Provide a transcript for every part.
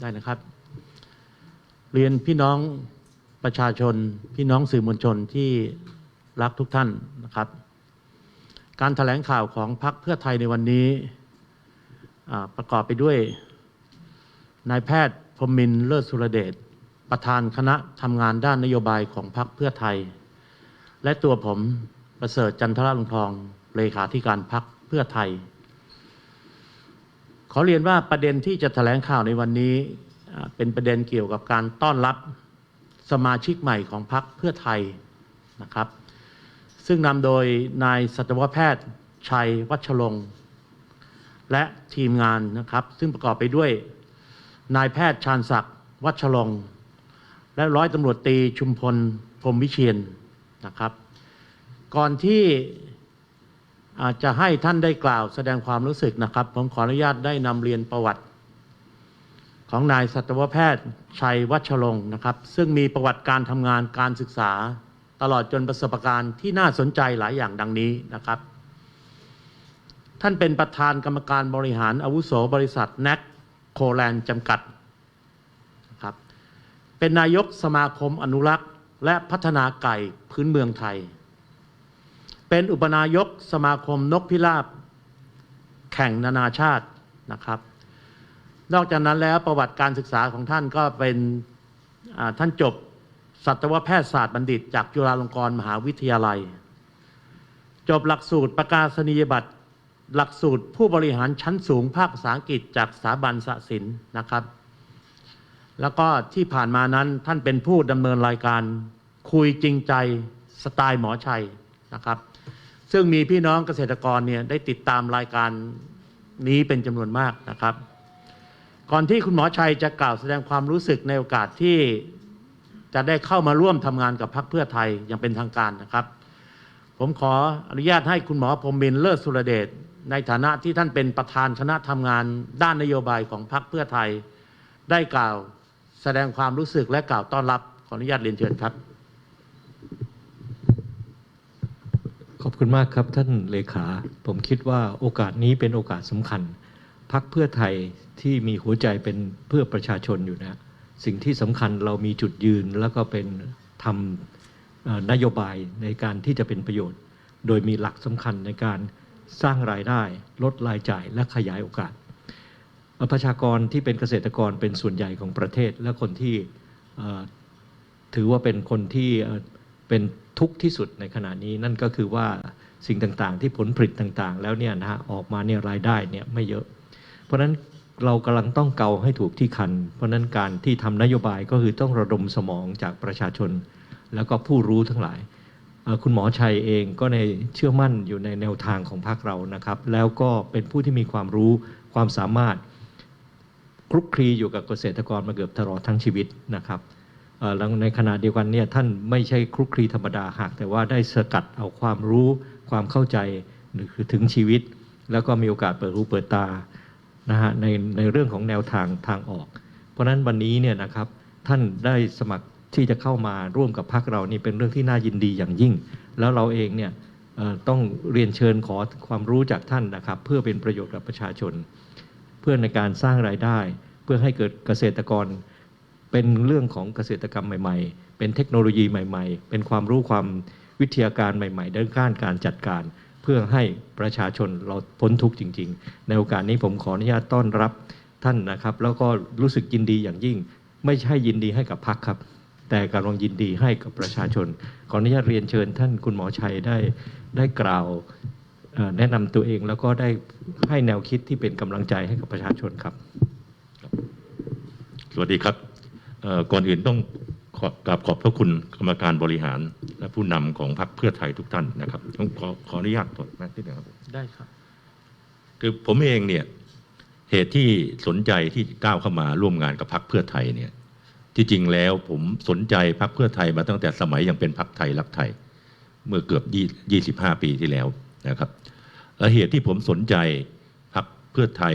ได้นะครับ เรียนพี่น้องประชาชน พี่น้องสื่อมวลชนที่รักทุกท่านนะครับ การถแถลงข่าวของพรรคเพื่อไทยในวันนี้ประกอบไปด้วยนายแพทย์พรมินเลิศสุรเดชประธานคณะทำงานด้านนโยบายของพรรคเพื่อไทย และตัวผมประเสริฐจันทรลุงทองเลขาธิการพรรคเพื่อไทย ขอเรียนว่าประเด็นที่จะแถลงข่าวในวันนี้ เป็นประเด็นเกี่ยวกับการต้อนรับสมาชิกใหม่ของพรรคเพื่อไทยนะครับ ซึ่งนำโดยนายสัตวแพทย์ชัยวัชรงค์และทีมงานนะครับ ซึ่งประกอบไปด้วย นายแพทย์ชาญศักดิ์วัชรงค์และร้อยตำรวจตรีชุมพลพรมวิเชียนนะครับ ก่อนที่ อาจจะให้ท่านได้กล่าวแสดงความรู้สึกนะครับ ผมขออนุญาตได้นำเรียนประวัติ ของนายสัตวแพทย์ชัยวัชรงค์นะครับ ซึ่งมีประวัติการทำงานการศึกษา ตลอดจนประสบการณ์ที่น่าสนใจหลายอย่างดังนี้นะครับ ท่านเป็นประธานกรรมการบริหารอาวุโสบริษัทแน็กโคแลนด์จำกัดนะครับเป็นนายกสมาคมอนุรักษ์ และพัฒนาไก่พื้นเมืองไทย เป็นอุปนายกสมาคมนกพิราบ แข่งนานาชาตินะครับ นอกจากนั้นแล้วประวัติการศึกษาของท่านก็เป็นท่านจบสัตวแพทยศาสตร์บัณฑิต จากจุฬาลงกรณ์มหาวิทยาลัย จบหลักสูตรประกาศนียบัตรหลักสูตรผู้บริหารชั้นสูงภาคภาษาอังกฤษจากสถาบันสศิลป์นะครับ แล้วก็ที่ผ่านมานั้นท่านเป็นผู้ดำเนินรายการคุยจริงใจสไตล์หมอชัยนะครับ ซึ่งมีพี่น้องเกษตรกรเนี่ยได้ติดตามรายการนี้เป็นจำนวนมากนะครับ ก่อนที่คุณหมอชัยจะกล่าวแสดงความรู้สึกในโอกาสที่จะได้เข้ามาร่วมทำงานกับพรรคเพื่อไทยอย่างเป็นทางการนะครับ ผมขออนุญาตให้คุณหมอพรหมบินเลิศสุรเดชในฐานะที่ท่านเป็นประธานคณะทำงานด้านนโยบายของพรรคเพื่อไทย ได้กล่าวแสดงความรู้สึกและกล่าวต้อนรับขออนุญาตเรียนเชิญครับ ขอบคุณมากครับท่านเลขา ผมคิดว่าโอกาสนี้เป็นโอกาสสำคัญ พักเพื่อไทยที่มีหัวใจเป็นเพื่อประชาชนอยู่นะ สิ่งที่สำคัญเรามีจุดยืนแล้วก็เป็นทำนโยบายในการที่จะเป็นประโยชน์ โดยมีหลักสำคัญในการสร้างรายได้ ลดรายจ่ายและขยายโอกาส ประชากรที่เป็นเกษตรกรเป็นส่วนใหญ่ของประเทศและคนที่ถือว่าเป็นคนที่เป็น ทุกข์ที่สุดในขณะนี้นั่นก็คือว่าสิ่งต่างๆ ที่ผลผลิตต่างๆ แล้วเนี่ยนะฮะออกมาเนี่ยรายได้เนี่ยไม่เยอะ เพราะฉะนั้นเรากำลังต้องเกาให้ถูกที่คัน เพราะฉะนั้นการที่ทำนโยบายก็คือต้องระดมสมองจากประชาชน แล้วก็ผู้รู้ทั้งหลาย คุณหมอชัยเองก็ในเชื่อมั่นอยู่ในแนวทางของพรรคเรานะครับ แล้วก็เป็นผู้ที่มีความรู้ความสามารถคลุกคลีอยู่กับเกษตรกรมาเกือบตลอดทั้งชีวิตนะครับ แล้วในขณะเดียวกันเนี่ยท่านไม่ใช่คลุกคลีธรรมดาหาก แต่ว่าได้สกัดเอาความรู้ความเข้าใจหรือคือถึงชีวิต แล้วก็มีโอกาสเปิดหูเปิดตานะฮะในในเรื่องของแนวทางทางออก เพราะฉะนั้นวันนี้เนี่ยนะครับท่านได้สมัครที่จะเข้ามาร่วมกับพรรคเรานี่เป็นเรื่องที่น่ายินดีอย่างยิ่ง แล้วเราเองเนี่ยต้องเรียนเชิญขอความรู้จากท่านนะครับ เพื่อเป็นประโยชน์กับประชาชน เพื่อในการสร้างรายได้ เพื่อให้เกิดเกษตรกร เป็นเรื่องของเกษตรกรรมใหม่ ๆ เป็นเทคโนโลยีใหม่ ๆ เป็นความรู้ความวิทยาการใหม่ๆด้านการการจัดการ เพื่อให้ประชาชนเราพ้นทุกข์จริง ๆ ในโอกาสนี้ผมขออนุญาตต้อนรับท่านนะครับ แล้วก็รู้สึกยินดีอย่างยิ่ง ไม่ใช่ยินดีให้กับพรรคครับ แต่กำลังยินดีให้กับประชาชน ขออนุญาตเรียนเชิญท่านคุณหมอชัยได้ได้กล่าวแนะนำตัวเองแล้วก็ได้ให้แนวคิดที่เป็นกำลังใจให้กับประชาชนครับ สวัสดีครับ ก่อนอื่นต้องขอกราบขอบพระคุณกรรมการบริหาร และผู้นำของพรรคเพื่อไทยทุกท่านนะครับต้องขอขออนุญาตถอดแมสนิดหนึงครับได้ครับ คือผมเองเนี่ยเหตุที่สนใจที่ก้าวเข้ามาร่วมงานกับพรรคเพื่อไทยเนี่ยที่จริงแล้วผมสนใจพรรคเพื่อไทยมาตั้งแต่สมัยยังเป็นพรรคไทยรักไทย เมื่อเกือบยี่สิบห้าปีที่แล้วนะครับและเหตุที่ผมสนใจพรรคเพื่อไทย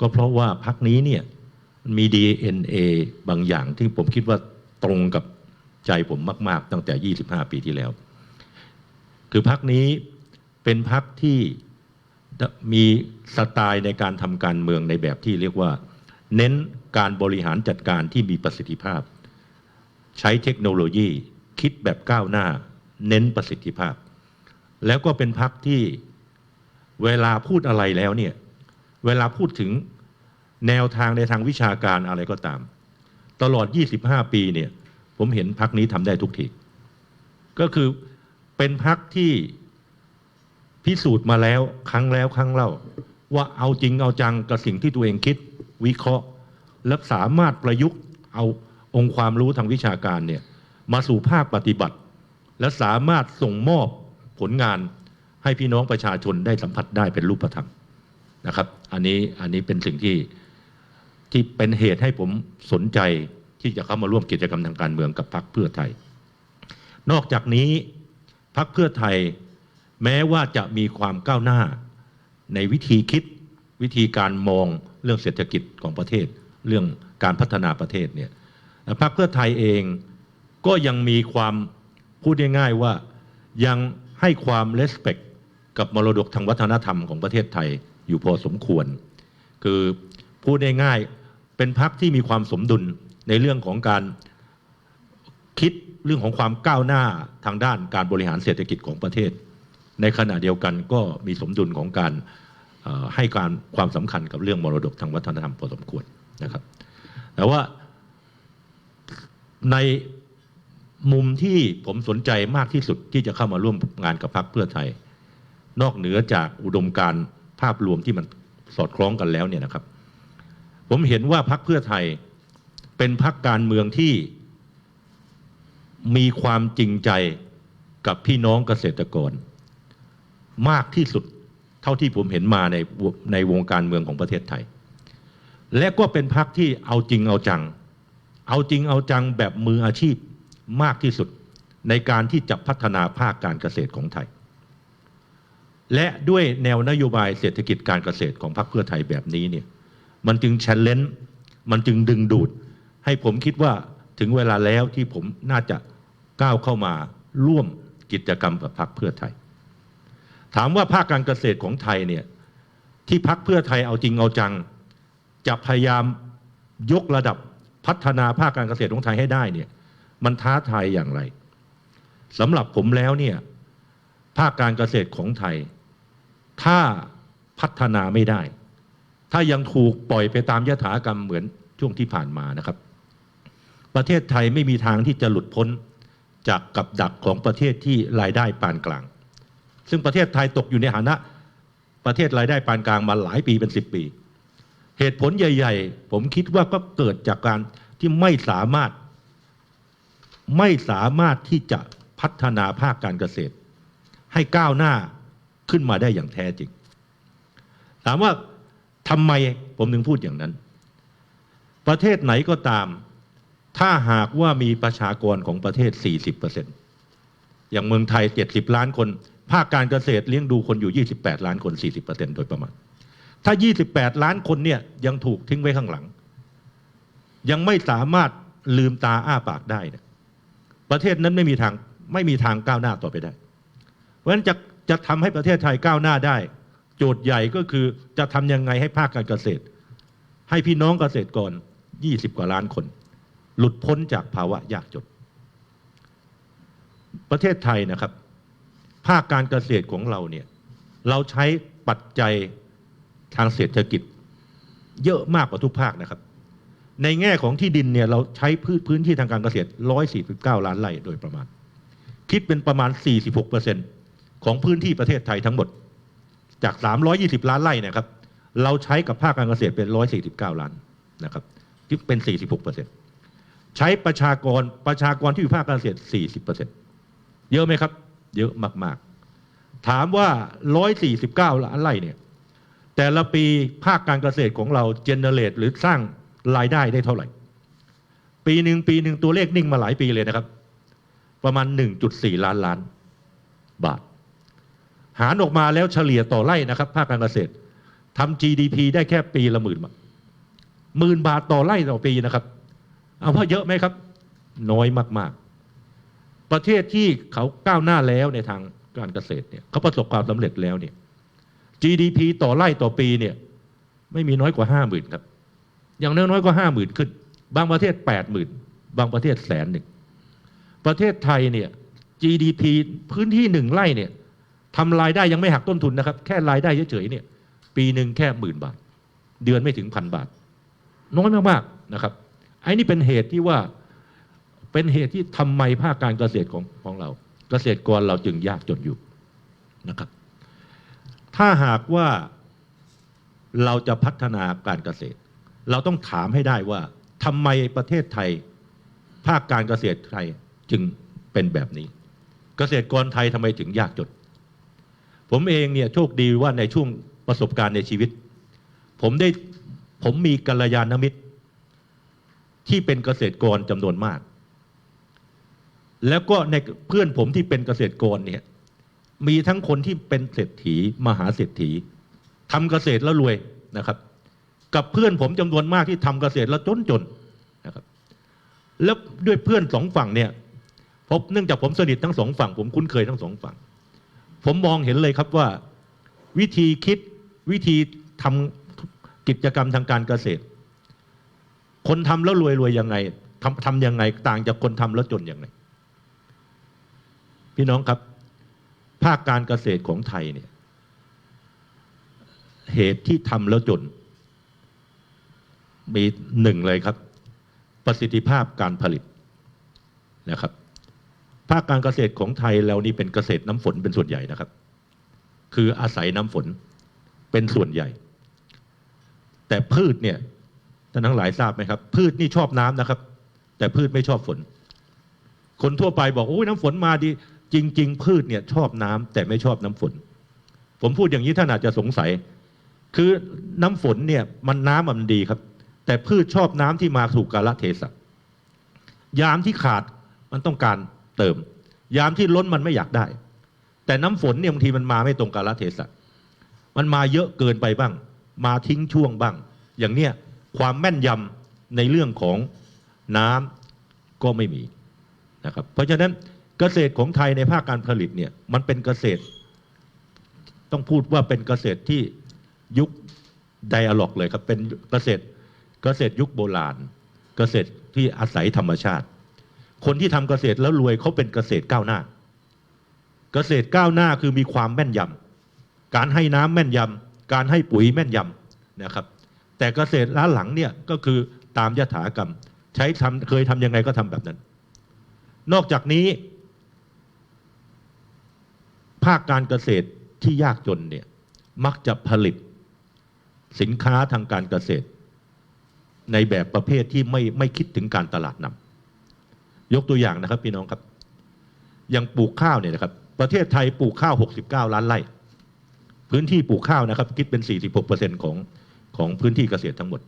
ก็เพราะว่าพรรคนี้เนี่ย มี DNA บางอย่างที่ผมคิดว่าตรงกับใจผมมาก ๆ ตั้งแต่ 25 ปีที่แล้ว คือพรรคนี้เป็นพรรคที่มีสไตล์ในการทำการเมืองในแบบที่เรียกว่า เน้นการบริหารจัดการที่มีประสิทธิภาพ ใช้เทคโนโลยีคิดแบบก้าวหน้า เน้นประสิทธิภาพ แล้วก็เป็นพักที่เวลาพูดอะไรแล้วเนี่ย เวลาพูดถึง แนวทางในทางวิชาการอะไรก็ตาม ตลอด 25 ปีเนี่ย ผมเห็นพักนี้ทำได้ทุกทีก็คือเป็นพักที่พิสูจน์มาแล้วครั้งแล้วครั้งเล่า ว่าเอาจริงเอาจังกับสิ่งที่ตัวเองคิดวิเคราะห์ และสามารถประยุกต์เอาองค์ความรู้ทางวิชาการเนี่ยมาสู่ภาคปฏิบัติ และสามารถส่งมอบผลงานให้พี่น้องประชาชนได้สัมผัสได้เป็นรูปธรรมนะครับ อันนี้อันนี้เป็นสิ่งที่ ที่เป็นเหตุให้ผมสนใจที่จะเข้ามาร่วมกิจกรรมทางการเมืองกับพรรคเพื่อไทย นอกจากนี้พรรคเพื่อไทยแม้ว่าจะมีความก้าวหน้าในวิธีคิดวิธีการมองเรื่องเศรษฐกิจของประเทศ เรื่องการพัฒนาประเทศเนี่ยพรรคเพื่อไทยเองก็ยังมีความพูดง่ายๆว่ายังให้ความเลสเ c กกับมรดกทางวัฒนธรรมของประเทศไทยอยู่พอสมควร คือ พูดง่ายๆเป็นพรรคที่มีความสมดุลในเรื่องของการคิดเรื่องของความก้าวหน้าทางด้านการบริหารเศรษฐกิจของประเทศ ในขณะเดียวกันก็มีสมดุลของการให้การความสำคัญกับเรื่องมรดกทางวัฒนธรรมพอสมควรนะครับ แต่ว่าในมุมที่ผมสนใจมากที่สุดที่จะเข้ามาร่วมงานกับพรรคเพื่อไทย นอกเหนือจากอุดมการภาพรวมที่มันสอดคล้องกันแล้วเนี่ยนะครับ ผมเห็นว่าพรรคเพื่อไทยเป็นพรรคการเมืองที่มีความจริงใจกับพี่น้องเกษตรกร มากที่สุดเท่าที่ผมเห็นมาในในวงการเมืองของประเทศไทย และก็เป็นพรรคที่เอาจริงเอาจัง เอาจริงเอาจังแบบมืออาชีพมากที่สุดในการที่จะพัฒนาภาคการเกษตรของไทย และด้วยแนวนโยบายเศรษฐกิจการเกษตรของพรรคเพื่อไทยแบบนี้เนี่ย มันจึง c h เลนมันจึงดึงดูด ให้ผมคิดว่าถึงเวลาแล้วที่ผมน่าจะก้าวเข้ามาร่วมกิจกรรมกับพรรคเพื่อไทย ถามว่าภาคการเกษตรของไทยเนี่ยที่พรรคเพื่อไทยเอาจริงเอาจัง จะพยายามยกระดับพัฒนาภาคการเกษตรของไทยให้ได้เนี่ยมันท้าทายอย่างไรสำหรับผมแล้วเนี่ยภาคการเกษตรของไทย ถ้าพัฒนาไม่ได้ ถ้ายังถูกปล่อยไปตามยถากรรมเหมือนช่วงที่ผ่านมานะครับ ประเทศไทยไม่มีทางที่จะหลุดพ้นจากกับดักของประเทศที่รายได้ปานกลาง ซึ่งประเทศไทยตกอยู่ในฐานะประเทศรายได้ปานกลางมาหลายปีเป็นสิบปี เหตุผลใหญ่ ๆ ผมคิดว่าก็เกิดจากการที่ไม่สามารถ ไม่สามารถที่จะพัฒนาภาคการเกษตร ให้ก้าวหน้าขึ้นมาได้อย่างแท้จริง ถามว่า ทำไมผมถึงพูดอย่างนั้น ประเทศไหนก็ตาม ถ้าหากว่ามีประชากรของประเทศ 40%อย่างเมืองไทย 70 ล้านคน ภาคการเกษตรเลี้ยงดูคนอยู่ 28 ล้านคน 40%โดยประมาณ ถ้า 28 ล้านคนเนี่ยยังถูกทิ้งไว้ข้างหลัง ยังไม่สามารถลืมตาอ้าปากได้เนี่ยประเทศนั้นไม่มีทางไม่มีทางก้าวหน้าต่อไปได้ เพราะฉะนั้นจะจะทำให้ประเทศไทยก้าวหน้าได้ โจทย์ใหญ่ก็คือจะทำยังไงให้ภาคการเกษตร ให้พี่น้องเกษตรกร 20 กว่าล้านคน หลุดพ้นจากภาวะยากจนประเทศไทยนะครับ ภาคการเกษตรของเราเนี่ยเราใช้ปัจจัยทางเศรษฐกิจ เยอะมากกว่าทุกภาคนะครับ ในแง่ของที่ดินเนี่ยเราใช้พื้นพื้นที่ทางการเกษตร 149 ล้านไร่โดยประมาณ คิดเป็นประมาณ 46%ของพื้นที่ประเทศไทยทั้งหมด จาก 320 ล้านไร่เนะครับ เราใช้กับภาคการเกษตรเป็น 149 ล้านนะครับคิดเป็น 46 ใช้ประชากรประชากรที่อยู่ภาคการเกษตร 40 เยอะไหมครับ เยอะมากๆ ถามว่า 149 ล้านไร่เนี่ยแต่ละปีภาคการเกษตรของเราเจเนเรตหรือสร้างรายได้ได้เท่าไหร่ ปีหนึ่งปีหนึ่งตัวเลขนิ่งมาหลายปีเลยนะครับ ประมาณ 1.4 ล้านล้านบาท หารออกมาแล้วเฉลี่ยต่อไร่นะครับ ภาคการเกษตรทำ GDP ได้แค่ปีละหมื่นบาทหมื่นบาทต่อไร่ต่อปีนะครับ เอาว่าเยอะไหมครับ น้อยมาก ๆ ประเทศที่เขาก้าวหน้าแล้วในทางการเกษตรเนี่ยเขาประสบความสำเร็จแล้วเนี่ย GDP ต่อไร่ต่อปีเนี่ย ไม่มีน้อยกว่าห้าหมื่นครับ อย่างน้อยๆก็ห้าหมื่นขึ้น บางประเทศแปดหมื่นบางประเทศแสนหนึ่งประเทศไทยเนี่ย GDP พื้นที่หนึ่งไร่เนี่ย ทำรายได้ยังไม่หักต้นทุนนะครับ แค่รายได้เฉยๆเนี่ย ปีหนึ่งแค่หมื่นบาท เดือนไม่ถึงพันบาท น้อยมากๆนะครับไอ้นี่เป็นเหตุที่ว่าเป็นเหตุที่ทำไมภาคการเกษตรของของเรา เกษตรกรเราจึงยากจนอยู่นะครับ ถ้าหากว่าเราจะพัฒนาการเกษตร เราต้องถามให้ได้ว่าทำไมประเทศไทย ภาคการเกษตรไทยจึงเป็นแบบนี้ เกษตรกรไทยทำไมถึงยากจน ผมเองเนี่ยโชคดีว่าในช่วงประสบการณ์ในชีวิต ผมได้ผมมีกัลยาณมิตร ที่เป็นเกษตรกรจำนวนมาก แล้วก็ในเพื่อนผมที่เป็นเกษตรกรเนี่ยมีทั้งคนที่เป็นเศรษฐีมหาเศรษฐีทำเกษตรแล้วรวยนะครับ กับเพื่อนผมจำนวนมากที่ทำเกษตรแล้วจนจนนะครับ แล้วด้วยเพื่อนสองฝั่งเนี่ยเพราะเนื่องจากผมสนิททั้งสองฝั่ง ผมคุ้นเคยทั้งสองฝั่ง ผมมองเห็นเลยครับว่า วิธีคิดวิธีทำกิจกรรมทางการเกษตร คนทำแล้วรวยรวยยังไงทำทำยังไงต่างจากคนทำแล้วจนยังไง พี่น้องครับ ภาคการเกษตรของไทยเนี่ย เหตุที่ทำแล้วจน มีหนึ่งเลยครับ ประสิทธิภาพการผลิตนะครับ ภาคการเกษตรของไทยเรานี่เป็นเกษตรน้ำฝนเป็นส่วนใหญ่นะครับ คืออาศัยน้ำฝนเป็นส่วนใหญ่ แต่พืชเนี่ยท่านทั้งหลายทราบไหมครับ พืชนี่ชอบน้ำนะครับ แต่พืชไม่ชอบฝน คนทั่วไปบอกโอ้ยน้ำฝนมาดี จริง ๆ พืชเนี่ยชอบน้ำแต่ไม่ชอบน้ำฝน ผมพูดอย่างนี้ท่านอาจจะสงสัย คือน้ำฝนเนี่ยมันน้ำมันดีครับ แต่พืชชอบน้ำที่มาถูกกาลเทศะยามที่ขาดมันต้องการ เติม ยามที่ล้นมันไม่อยากได้ แต่น้ำฝนเนี่ยบางทีมันมาไม่ตรงกาลเทศะมันมาเยอะเกินไปบ้าง มาทิ้งช่วงบ้าง อย่างเนี้ยความแม่นยำในเรื่องของน้ำก็ไม่มีนะครับเพราะฉะนั้นเกษตรของไทยในภาคการผลิตเนี่ยมันเป็นเกษตร ต้องพูดว่าเป็นเกษตรที่ยุคไดอะล็อกเลยครับเป็นเกษตรเกษตรยุคโบราณ เกษตรที่อาศัยธรรมชาติ คนที่ทำเกษตรแล้วรวยเขาเป็นเกษตรก้าวหน้า เกษตรก้าวหน้าคือมีความแม่นยำการให้น้ำแม่นยำการให้ปุ๋ยแม่นยำนะครับ แต่เกษตรล้าหลังเนี่ยก็คือตามยถากรรม ใช้ทำเคยทำยังไงก็ทำแบบนั้น นอกจากนี้ ภาคการเกษตรที่ยากจนเนี่ยมักจะผลิตสินค้าทางการเกษตร ในแบบประเภทที่ไม่ไม่คิดถึงการตลาดนำ ยกตัวอย่างนะครับพี่น้องครับ อย่างปลูกข้าวเนี่ยนะครับ ประเทศไทยปลูกข้าว 69 ล้านไร่ พื้นที่ปลูกข้าวนะครับ คิดเป็น 46%ของของพื้นที่เกษตรทั้งหมด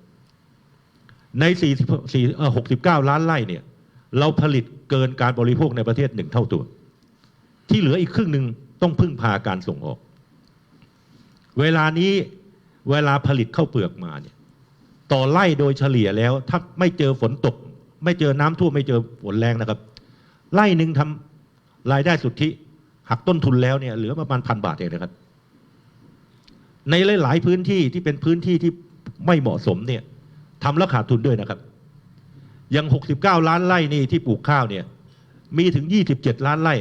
ใน44เอ่อ69 ล้านไร่เนี่ย เราผลิตเกินการบริโภคในประเทศหนึ่งเท่าตัว ที่เหลืออีกครึ่งหนึ่งต้องพึ่งพาการส่งออก เวลานี้เวลาผลิตข้าวเปลือกมาเนี่ย ต่อไร่โดยเฉลี่ยแล้ว ถ้าไม่เจอฝนตก ไม่เจอน้ำท่วมไม่เจอฝนแรงนะครับไร่หนึ่งทำรายได้สุทธิหักต้นทุนแล้วเนี่ยเหลือประมาณพันบาทเองนะครับ ในหลาย ๆ พื้นที่ที่เป็นพื้นที่ที่ไม่เหมาะสมเนี่ยทำแล้วขาดทุนด้วยนะครับ อย่าง 69 ล้านไร่นี่ที่ปลูกข้าวเนี่ย มีถึง 27 ล้านไร่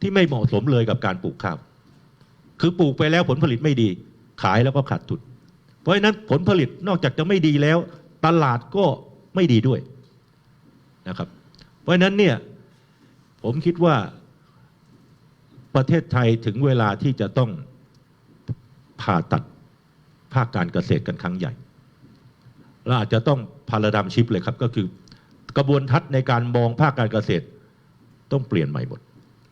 ที่ไม่เหมาะสมเลยกับการปลูกข้าว คือปลูกไปแล้วผลผลิตไม่ดี ขายแล้วก็ขาดทุน เพราะฉะนั้นผลผลิตนอกจากจะไม่ดีแล้ว ตลาดก็ไม่ดีด้วย นะครับ เพราะฉะนั้นเนี่ยผมคิดว่าประเทศไทยถึงเวลาที่จะต้องผ่าตัดภาคการเกษตรกันครั้งใหญ่เราอาจจะต้องพาราดัมชิปเลยครับ ก็คือกระบวนทัศน์ในการมองภาคการเกษตรต้องเปลี่ยนใหม่หมด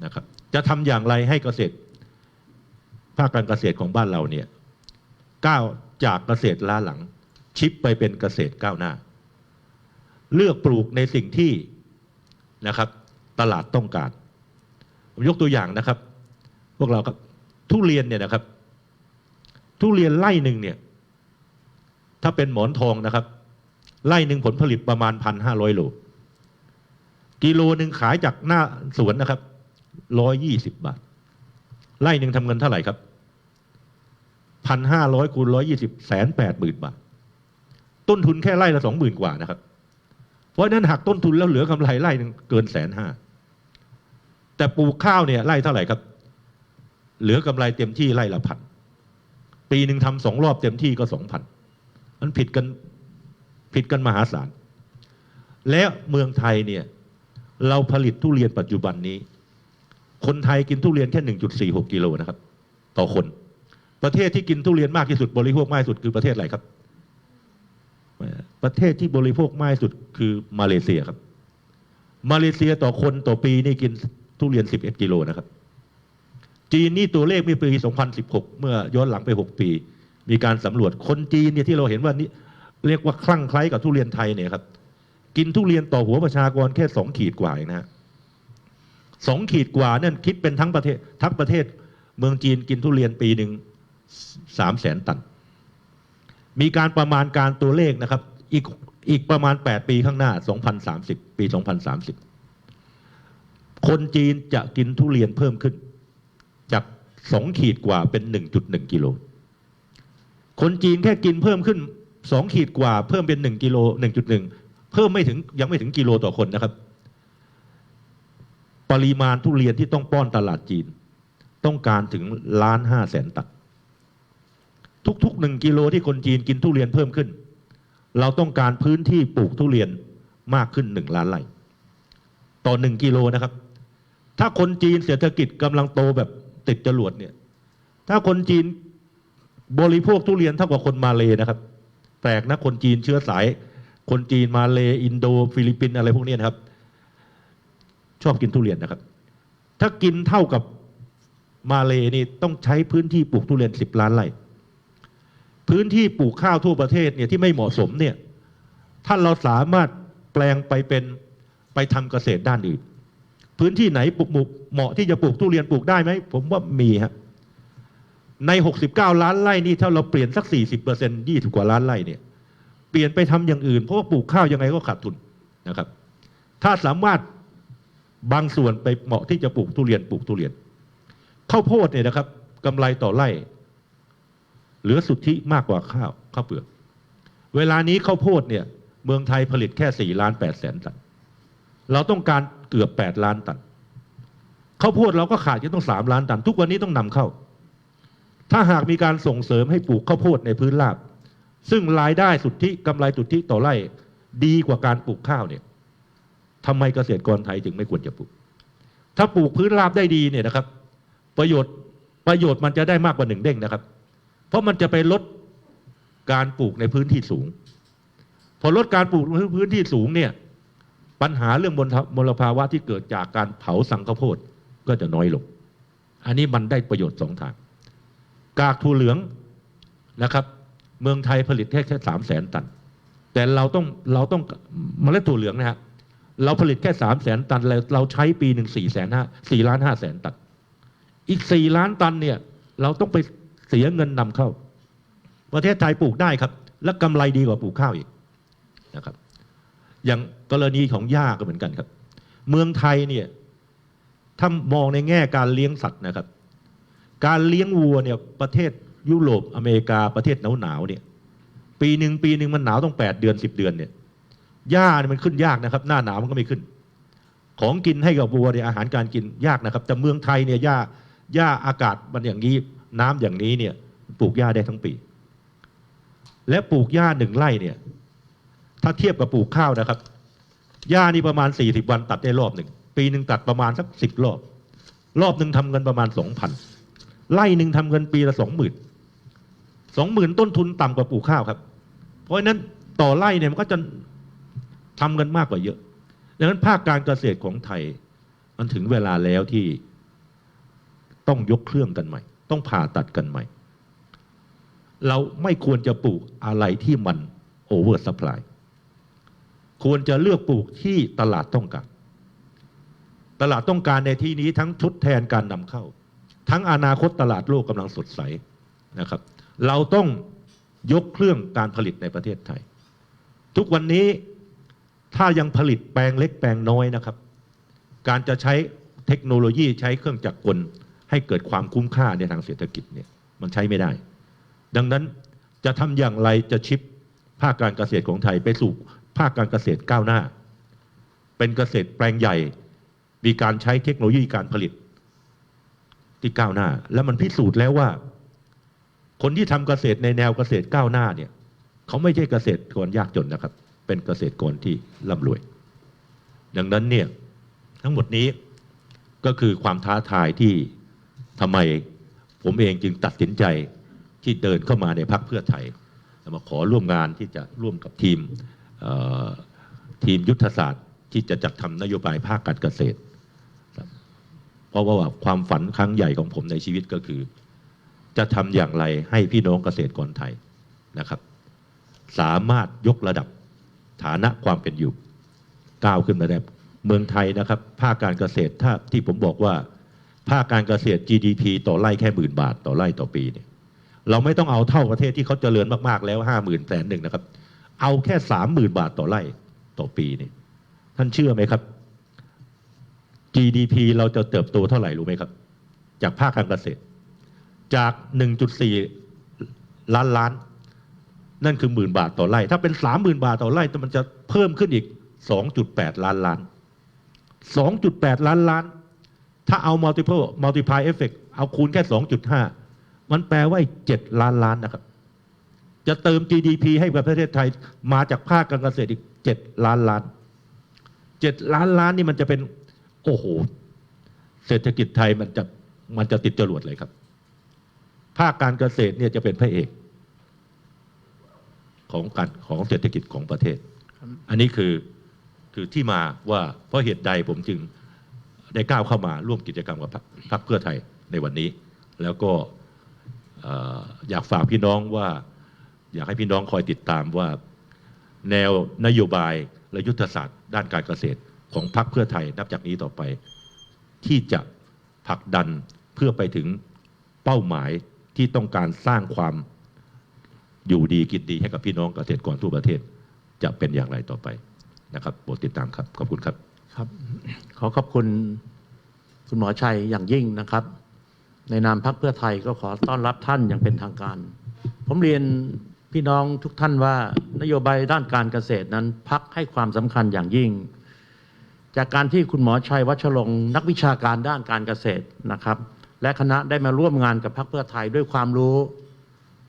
นะครับ จะทำอย่างไรให้เกษตร ภาคการเกษตรของบ้านเราเนี่ยก้าวจากเกษตรล้าหลังชิปไปเป็นเกษตรก้าวหน้า เลือกปลูกในสิ่งที่นะครับ ตลาดต้องการ ผมยกตัวอย่างนะครับ พวกเราครับ ทุเรียนเนี่ยนะครับ ทุเรียนไร่หนึ่งเนี่ย ถ้าเป็นหมอนทองนะครับ ไร่หนึ่งผลผลิตประมาณพันห้าร้อยโลกิโลหนึ่งขายจากหน้าสวนนะครับร้อยยี่สิบบาท ไร่หนึ่งทำเงินเท่าไหร่ครับพันห้าร้อยคูณร้อยยี่สิบแสนแปดหมื่นบาท ต้นทุนแค่ไร่ละสองหมื่นกว่านะครับ เพราะนั้นหักต้นทุนแล้วเหลือกำไรไร่หนึ่งเกินแสนห้าแต่ปลูกข้าวเนี่ยไร่เท่าไหร่ครับ เหลือกำไรเต็มที่ไร่ละพันปีหนึ่งทำสองรอบเต็มที่ก็สองพันมันผิดกันผิดกันมหาศาล และเมืองไทยเนี่ยเราผลิตทุเรียนปัจจุบันนี้ คนไทยกินทุเรียนแค่หนึ่งจุดสี่หกกิโลนะครับ ต่อคน ประเทศที่กินทุเรียนมากที่สุดบริโภคมากที่สุดคือประเทศอะไรครับ ประเทศที่บริโภคมากที่สุดคือมาเลเซียครับ มาเลเซียต่อคนต่อปีนี่กินทุเรียน 11 กิโลนะครับ จีนนี่ตัวเลขมื่อปี 2016 เมื่อย้อนหลังไป 6 ปี มีการสำรวจคนจีนเนี่ยที่เราเห็นว่านี่เรียกว่าคลั่งไคล้กับทุเรียนไทยเนี่ยครับ กินทุเรียนต่อหัวประชากรแค่ 2 ขีดกว่านะฮะสองขีดกว่านั่นคิดเป็นทั้งประเทศทั้งประเทศเมืองจีนกินทุเรียนปีหนึ่งสามแสนตัน มีการประมาณการตัวเลขนะครับ อีกอีกประมาณ 8 ปีข้างหน้า 2030 ปี 2030 คนจีนจะกินทุเรียนเพิ่มขึ้น จาก 2 ขีดกว่าเป็น 1.1 กิโล คนจีนแค่กินเพิ่มขึ้น 2 ขีดกว่าเพิ่มเป็น 1 กิโล 1.1 เพิ่มไม่ถึงยังไม่ถึงกิโลต่อคนนะครับ ปริมาณทุเรียนที่ต้องป้อนตลาดจีน ต้องการถึงล้านห้าแสนตันทุกๆหนึ่งกิโลที่คนจีนกินทุเรียนเพิ่มขึ้น เราต้องการพื้นที่ปลูกทุเรียนมากขึ้นหนึ่งล้านไร่ต่อหนึ่งกิโลนะครับ ถ้าคนจีนเศรษฐกิจกำลังโตแบบติดจรวดเนี่ย ถ้าคนจีนบริโภคทุเรียนเท่ากับคนมาเลยนะครับ แปลกนะคนจีนเชื้อสาย คนจีนมาเลยอินโด ฟิลิปปินอะไรพวกนี้นะครับ ชอบกินทุเรียนนะครับ ถ้ากินเท่ากับมาเลยนี่ต้องใช้พื้นที่ปลูกทุเรียนสิบล้านไร่ พื้นที่ปลูกข้าวทั่วประเทศเนี่ยที่ไม่เหมาะสมเนี่ยถ้านเราสามารถแปลงไปเป็นไปทำเกษตรด้านอื่น พื้นที่ไหนปลูกเหมาะที่จะปลูกทุเรียนปลูกได้ไหมผมว่ามีฮะใน 69 ล้านไร่นี่ถ้าเราเปลี่ยนสัก 40เปอร์เซ็นต์20 กว่าล้านไร่เนี่ยเปลี่ยนไปทำอย่างอื่นเพราะว่าปลูกข้าวยังไงก็ขาดทุนนะครับ ถ้าสามารถบางส่วนไปเหมาะที่จะปลูกทุเรียนปลูกทุเรียนข้าวโพดเนี่ยนะครับกำไรต่อไร่ เหลือสุทธิมากกว่าข้าวข้าวเปลือก เวลานี้ข้าวโพดเนี่ย เมืองไทยผลิตแค่สี่ล้านแปดแสนตัน เราต้องการเกือบแปดล้านตัน ข้าวโพดเราก็ขาดจะต้องสามล้านตัน ทุกวันนี้ต้องนำเข้า ถ้าหากมีการส่งเสริมให้ปลูกข้าวโพดในพื้นราบ ซึ่งรายได้สุทธิกำไรสุทธิต่อไร่ดีกว่าการปลูกข้าวเนี่ยทำไมเกษตรกรไทยจึงไม่ควรจะปลูก ถ้าปลูกพื้นราบได้ดีเนี่ยนะครับ ประโยชน์ประโยชน์มันจะได้มากกว่าหนึ่งเด้งนะครับ เพราะมันจะไปลดการปลูกในพื้นที่สูง พอลดการปลูกในพื้นที่สูงเนี่ยปัญหาเรื่องมลมลภาวะที่เกิดจากการเผาสังข้าวโพดก็จะน้อยลง อันนี้มันได้ประโยชน์สองทาง กากถั่วเหลืองนะครับ เมืองไทยผลิตแค่แค่สามแสนตัน แต่เราต้องเราต้องเมล็ดถั่วเหลืองนะฮะเราผลิตแค่สามแสนตันแล้วเราใช้ปีหนึ่งสี่แสนห้าสี่ล้านห้าแสนตัน อีกสี่ล้านตันเนี่ย เราต้องไป เสียเงินนำเข้า ประเทศไทยปลูกได้ครับ และกำไรดีกว่าปลูกข้าวอีกนะครับ อย่างกรณีของหญ้าก็เหมือนกันครับ เมืองไทยเนี่ยถ้ามองในแง่การเลี้ยงสัตว์นะครับ การเลี้ยงวัวเนี่ยประเทศยุโรปอเมริกาประเทศหนาวหนาวเนี่ย ปีหนึ่งปีหนึ่งมันหนาวต้องแปดเดือนสิบเดือนเนี่ยหญ้าเนี่ยมันขึ้นยากนะครับ หน้าหนาวมันก็ไม่ขึ้น ของกินให้กับวัวเนี่ยอาหารการกินยากนะครับ แต่เมืองไทยเนี่ยหญ้าหญ้าอากาศมันอย่างนี้ น้ำอย่างนี้เนี่ยปลูกหญ้าได้ทั้งปี และปลูกหญ้าหนึ่งไร่เนี่ย ถ้าเทียบกับปลูกข้าวนะครับหญ้านี่ประมาณสี่สิบวันตัดได้รอบหนึ่ง ปีหนึ่งตัดประมาณสักสิบรอบ รอบหนึ่งทำเงินประมาณสองพันไร่หนึ่งทำเงินปีละสองหมื่นสองหมื่นต้นทุนต่ำกว่าปลูกข้าวครับ เพราะฉะนั้นต่อไร่เนี่ยมันก็จะทำเงินมากกว่าเยอะ ดังนั้นภาคการเกษตรของไทย มันถึงเวลาแล้วที่ต้องยกเครื่องกันใหม่ ต้องผ่าตัดกันใหม่ เราไม่ควรจะปลูกอะไรที่มันโอเวอร์สปายควรจะเลือกปลูกที่ตลาดต้องการ ตลาดต้องการในที่นี้ทั้งทดแทนการนำเข้า ทั้งอนาคตตลาดโลกกำลังสดใสนะครับ เราต้องยกเครื่องการผลิตในประเทศไทย ทุกวันนี้ถ้ายังผลิตแปลงเล็กแปลงน้อยนะครับ การจะใช้เทคโนโลยีใช้เครื่องจักรกล ให้เกิดความคุ้มค่าในทางเศรษฐกิจเนี่ยมันใช้ไม่ได้ ดังนั้นจะทำอย่างไรจะชิปภาคการเกษตรของไทยไปสู่ภาคการเกษตรก้าวหน้า เป็นเกษตรแปลงใหญ่ มีการใช้เทคโนโลยีการผลิต ที่ก้าวหน้า แล้วมันพิสูจน์แล้วว่า คนที่ทำเกษตรในแนวเกษตรก้าวหน้าเนี่ยเขาไม่ใช่เกษตรกรยากจนนะครับ เป็นเกษตรกรที่ร่ำรวย ดังนั้นเนี่ยทั้งหมดนี้ก็คือความท้าทายที่ ทำไมผมเองจึงตัดสินใจที่เดินเข้ามาในพรรคเพื่อไทยมาขอร่วมงานที่จะร่วมกับทีมทีมยุทธศาสตร์ที่จะจัดทำนโยบายภาคการเกษตร เพราะว่าความฝันครั้งใหญ่ของผมในชีวิตก็คือ จะทำอย่างไรให้พี่น้องเกษตรกรไทยนะครับ สามารถยกระดับฐานะความเป็นอยู่ก้าวขึ้นมาได้เมืองไทยนะครับ ภาคการเกษตรถ้าที่ผมบอกว่า ภาคการเกษตร GDP ต่อไร่แค่หมื่นบาทต่อไร่ต่อปีเนี่ยเราไม่ต้องเอาเท่าประเทศที่เขาเจริญมากๆแล้วห้าหมื่นแสนหนึ่งนะครับ เอาแค่สามหมื่นบาทต่อไร่ต่อปีเนี่ยท่านเชื่อไหมครับ GDP เราจะเติบโตเท่าไหร่รู้ไหมครับ จากภาคการเกษตร จาก 1.4 ล้านล้าน นั่นคือหมื่นบาทต่อไร่ ถ้าเป็นสามหมื่นบาทต่อไร่แต่มันจะเพิ่มขึ้นอีก 2.8 ล้านล้าน 2.8 ล้านล้าน ถ้าเอา multiple multiply effect เอาคูณแค่ 2.5 มันแปลว่าอีก7ล้านล้านนะครับ จะเติม GDP ให้กับประเทศไทยมาจากภาคการเกษตรอีก7ล้านล้าน7ล้านล้านนี่มันจะเป็น โอ้โห เศรษฐกิจไทยมันจะมันจะติดจรวดเลยครับ ภาคการเกษตรเนี่ยจะเป็นพระเอกของการของเศรษฐกิจของประเทศ อันนี้คือคือที่มาว่าเพราะเหตุใดผมจึง ได้ก้าวเข้ามาร่วมกิจกรรมกับพรรคเพื่อไทยในวันนี้ แล้วก็เอ่ออยากฝากพี่น้องว่า อยากให้พี่น้องคอยติดตามว่า แนวนโยบายและยุทธศาสตร์ ด้านการเกษตรของพรรคเพื่อไทยนับจากนี้ต่อไป ที่จะผลักดันเพื่อไปถึงเป้าหมายที่ต้องการสร้างความอยู่ดีกินดีให้กับพี่น้องเกษตรกรทั่วประเทศ จะเป็นอย่างไรต่อไปนะครับโปรดติดตามครับ ขอบคุณครับ ครับ ขอขอบคุณคุณหมอชัยอย่างยิ่งนะครับ ในนามพรรคเพื่อไทยก็ขอต้อนรับท่านอย่างเป็นทางการ ผมเรียนพี่น้องทุกท่านว่านโยบายด้านการเกษตรนั้นพักให้ความสำคัญอย่างยิ่ง จากการที่คุณหมอชัยวัชรงค์นักวิชาการด้านการเกษตรนะครับ และคณะได้มาร่วมงานกับพรรคเพื่อไทยด้วยความรู้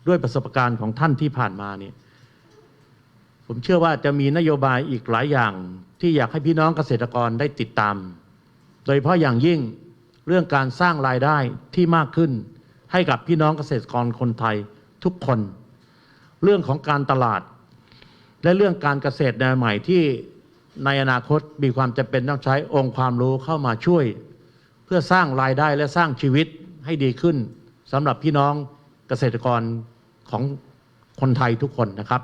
ด้วยประสบการณ์ของท่านที่ผ่านมาเนี่ย ผมเชื่อว่าจะมีนโยบายอีกหลายอย่างที่อยากให้พี่น้องเกษตรกรได้ติดตาม โดยเฉพาะอย่างยิ่งเรื่องการสร้างรายได้ที่มากขึ้น ให้กับพี่น้องเกษตรกรคนไทยทุกคน เรื่องของการตลาด และเรื่องการเกษตรแนวใหม่ที่ในอนาคตมีความจำเป็นต้องใช้องค์ความรู้เข้ามาช่วย เพื่อสร้างรายได้และสร้างชีวิตให้ดีขึ้นสำหรับพี่น้องเกษตรกรของคนไทยทุกคนนะครับ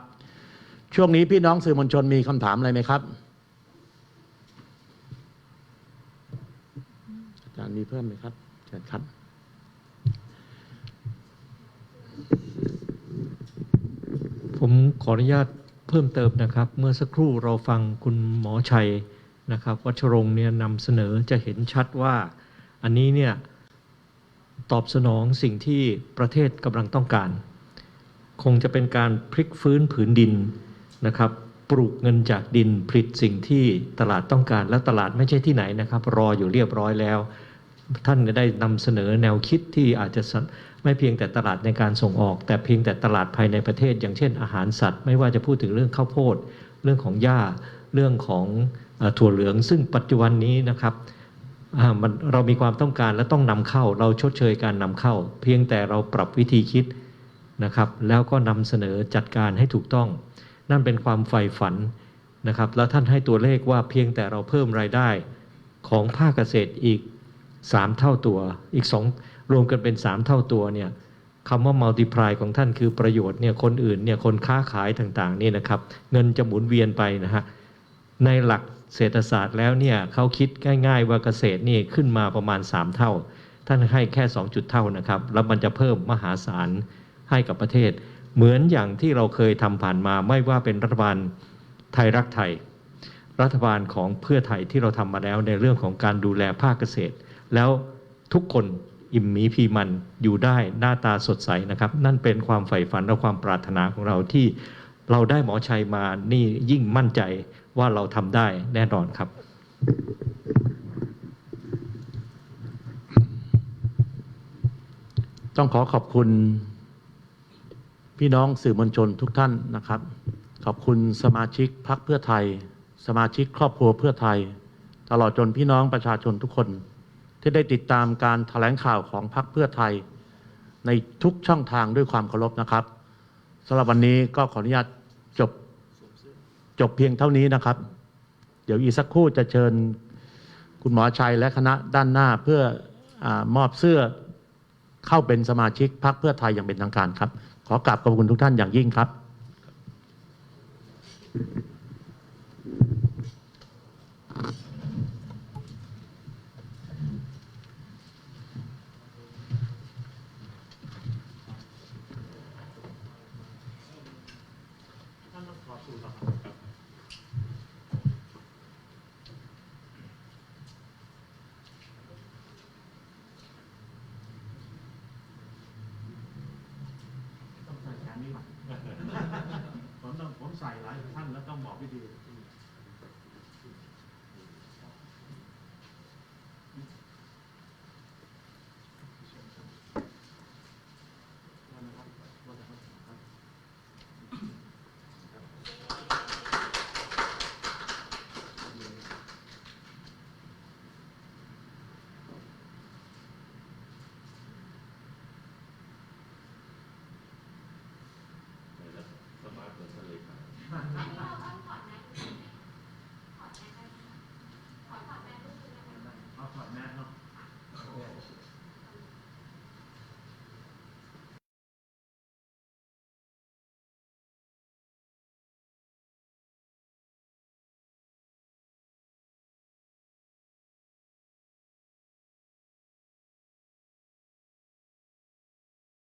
ช่วงนี้พี่น้องสื่อมวลชนมีคำถามอะไรไหมครับ อาจารย์มีเพิ่มไหมครับเชิญครับ ผมขออนุญาตเพิ่มเติมนะครับ เมื่อสักครู่เราฟังคุณหมอชัยนะครับ วัชรงค์เนี่ยนำเสนอจะเห็นชัดว่า อันนี้เนี่ยตอบสนองสิ่งที่ประเทศกำลังต้องการ คงจะเป็นการพลิกฟื้นผืนดิน นะครับ ปลูกเงินจากดินผลิตสิ่งที่ตลาดต้องการและตลาดไม่ใช่ที่ไหนนะครับ รออยู่เรียบร้อยแล้ว ท่านได้นำเสนอแนวคิดที่อาจจะไม่เพียงแต่ตลาดในการส่งออก แต่เพียงแต่ตลาดภายในประเทศ อย่างเช่น อาหารสัตว์ ไม่ว่าจะพูดถึงเรื่องข้าวโพด เรื่องของหญ้าเรื่องของถั่วเหลือง ซึ่งปัจจุบันนี้นะครับมันเรามีความต้องการและต้องนำเข้า เราชดเชยการนำเข้า เพียงแต่เราปรับวิธีคิดนะครับ แล้วก็นำเสนอจัดการให้ถูกต้อง นั่นเป็นความใฝ่ฝันนะครับ แล้วท่านให้ตัวเลขว่าเพียงแต่เราเพิ่มรายได้ของภาคเกษตรอีก 3 เท่าตัว อีก 2 รวมกันเป็น 3 เท่าตัวเนี่ยคำว่า multiply ของท่านคือประโยชน์เนี่ยคนอื่นเนี่ยคนค้าขายต่างๆนี่นะครับ เงินจะหมุนเวียนไปนะฮะในหลักเศรษฐศาสตร์แล้วเนี่ยเขาคิดง่าย ๆ ว่าเกษตรนี่ขึ้นมาประมาณ 3 เท่า ท่านให้แค่ 2 จุดเท่านะครับ แล้วมันจะเพิ่มมหาศาลให้กับประเทศ เหมือนอย่างที่เราเคยทำผ่านมาไม่ว่าเป็นรัฐบาลไทยรักไทย รัฐบาลของเพื่อไทยที่เราทำมาแล้วในเรื่องของการดูแลภาคเกษตร แล้วทุกคนอิ่มมีพีมันอยู่ได้หน้าตาสดใสนะครับ นั่นเป็นความใฝ่ฝันและความปรารถนาของเราที่เราได้หมอชัยมานี่ยิ่งมั่นใจว่าเราทำได้แน่นอนครับ ต้องขอขอบคุณ พี่น้องสื่อมวลชนทุกท่านนะครับ ขอบคุณสมาชิกพรรคเพื่อไทย สมาชิกครอบครัวเพื่อไทย ตลอดจนพี่น้องประชาชนทุกคน ที่ได้ติดตามการแถลงข่าวของพรรคเพื่อไทย ในทุกช่องทางด้วยความเคารพนะครับสำหรับวันนี้ก็ขออนุญาตจบจบเพียงเท่านี้นะครับ เดี๋ยวอีกสักครู่จะเชิญคุณหมอชัยและคณะด้านหน้าเพื่ออมอบเสื้อเข้าเป็นสมาชิกพรรคเพื่อไทยอย่างเป็นทางการครับ ขอกราบขอบคุณทุกท่านอย่างยิ่งครับ